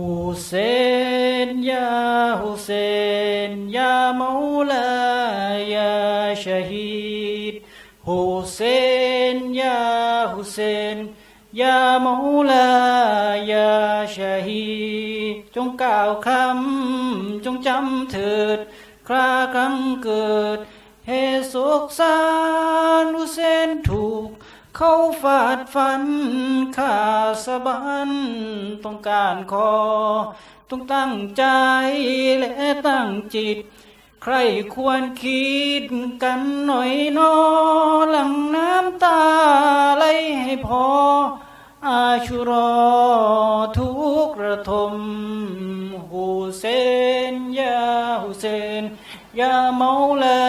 ฮุเซนยาฮุเซนยามูลายาชะฮีดฮุเซนยาฮุเซนยามูลายาชะฮีดจงกล่าวคำจงจำเถิดคราครั้งเกิดเหตุสุขสารฮุเซนถูก เขาฟาดฟันข้าสะบันต้องการขอต้องตั้งใจและตั้งจิต ใครควรคิดกันหน่อยนอหลังน้ำตาไหลให้พอ อาชุรอทุกระทมฮุเซนยาฮุเซนยาเมาลา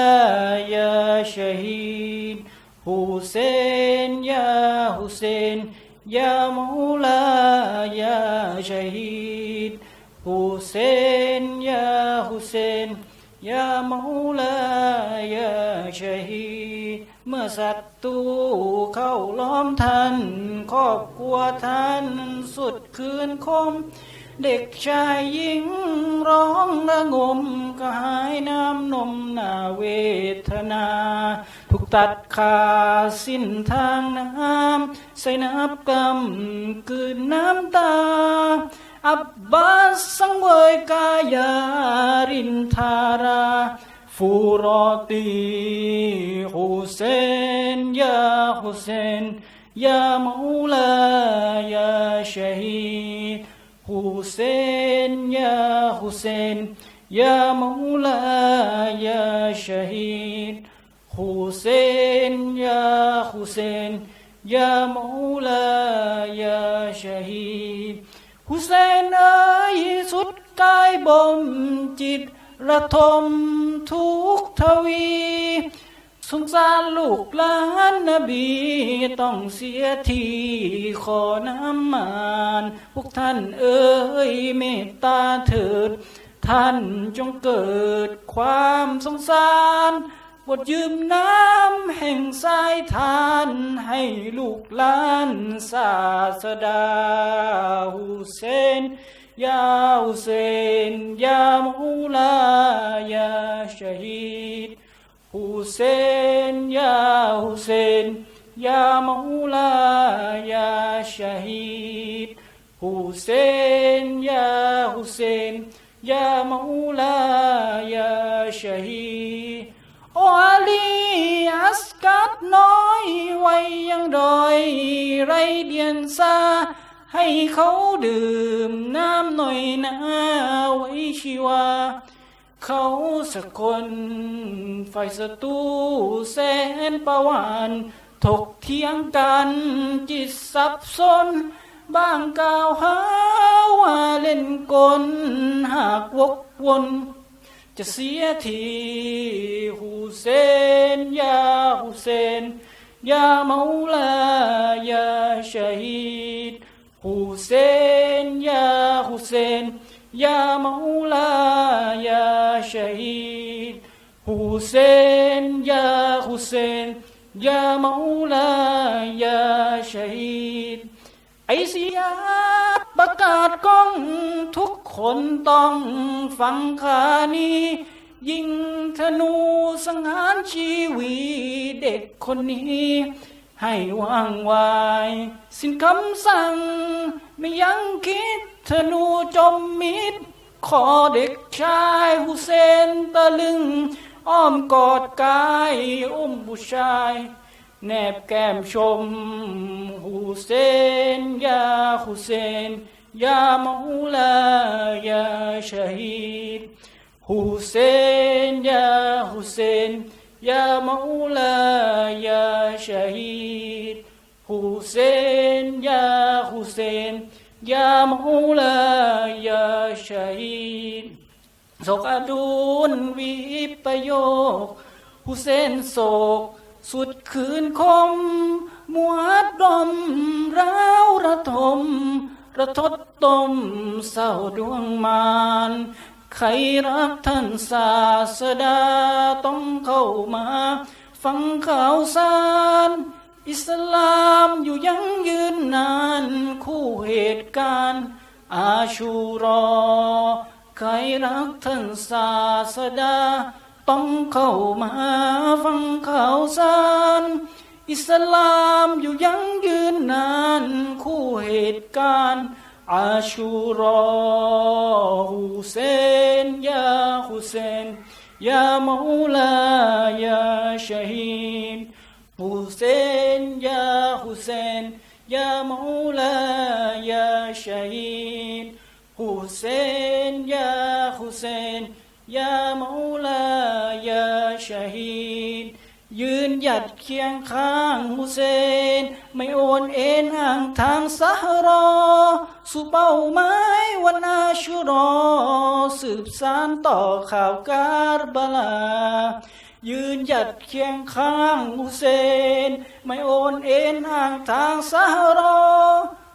ะฮีดฮุเซนยาฮุเซนยามูลายาชะฮีเมื่อศัตรูเข้าล้อมท่านครอบครัวท่านสุดคืนคม เด็กชายหญิงร้องระงมกระหายน้ำนมหน้าเวทนาถูกตัดขาสิ้นทางน้ำใส่นับกำกืนน้ำตา อับบาสสังเวยกายารินทาราฟูรอตีฮุเซนยา ฮุเซนเซนเซนยามูลายาชะฮีดฮุเซนยาฮุเซนยามูลายาชะฮีดฮุเซนเอ๋ยสุดกายบ่มจิต ระทมทุกทวี สงสารลูกหลานนบี ต้องเสียทีขอน้ำมานพวกท่านเอ๋ยเมตตาเถิด ท่านจงเกิดความสงสาร บทยืมน้ำแห่งสายทานให้ลูกหลานศาสดาฮุเซนยาฮุเซนยามูลายาชฮีดฮุเซนยาฮุเซนยามูลายาชฮีดฮุเซนยาฮุเซนยามูลายาชฮีด ยังดอยไรเดียนซาให้เขาดื่มน้ำหน่อยนะไว้ชีวา เขาสักคนฝ่ายศัตรูแสนประวานถกเถียงกันจิตสับสนบางกล่าวหาว่าเล่นกลหากวกวนจะเสียทีฮุเซนยาฮุเซน ยามูลายาชะฮีดฮุเซนยาฮุเซนยามูลายาชะฮีดฮุเซนยาฮุเซนยามูลายาชะฮีดไอเสียประกาศก้องทุกคนต้องฟังขานี้ ยิงธนูสังหารชีวีเด็กคนนี้ ให้ว่างวาย สิ้นคำสั่ง ไม่ยังคิดธนูจมมิดขอเด็กชายฮุเซนตะลึง อ้อมกอดกายอุ้มบุชาย แนบแก้มชมฮุเซนยาฮุเซนยามูลายาชะฮีดฮุเซนยาฮุเซนยามูลายาชะฮีด ฮุเซนยาฮุเซนยามูลายาชะฮีดโศกอดุลวิปโยคฮุเซนโศก สุดคืนคมมวดดมร้าวระทม ระทดตมเศร้าดวงมาน ใครรักท่านศาสดาต้องเข้ามา ฟังข่าวสาร อิสลามอยู่ยังยืนนาน คู่เหตุการณ์ออาชูรอ ใครรักท่านศาสดา ต้องเข้ามาฟังข่าวสาร อิสลามอยู่ยังยืนนาน คู่เหตุการณ์ อาชูรอฮุเซนยาฮุเซนยามูลา หยัดเคียงข้างฮุเซน ไม่โอนเอ็นห่างทางสหรอ สู่เป้าหมายวันอาชุรอ สืบสานต่อข่าวการบลา ยืนหยัดเคียงข้างฮุเซน ไม่โอนเอ็นห่างทางสหรอ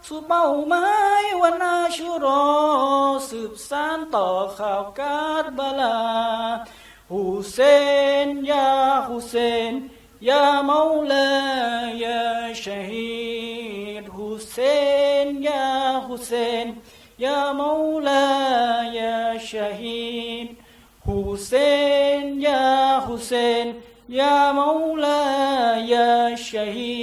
สู่เป้าหมายวันอาชุรอ สืบสานต่อข่าวการบาลาฮุเซ นยาฮุเซนยามูลายาชะฮีด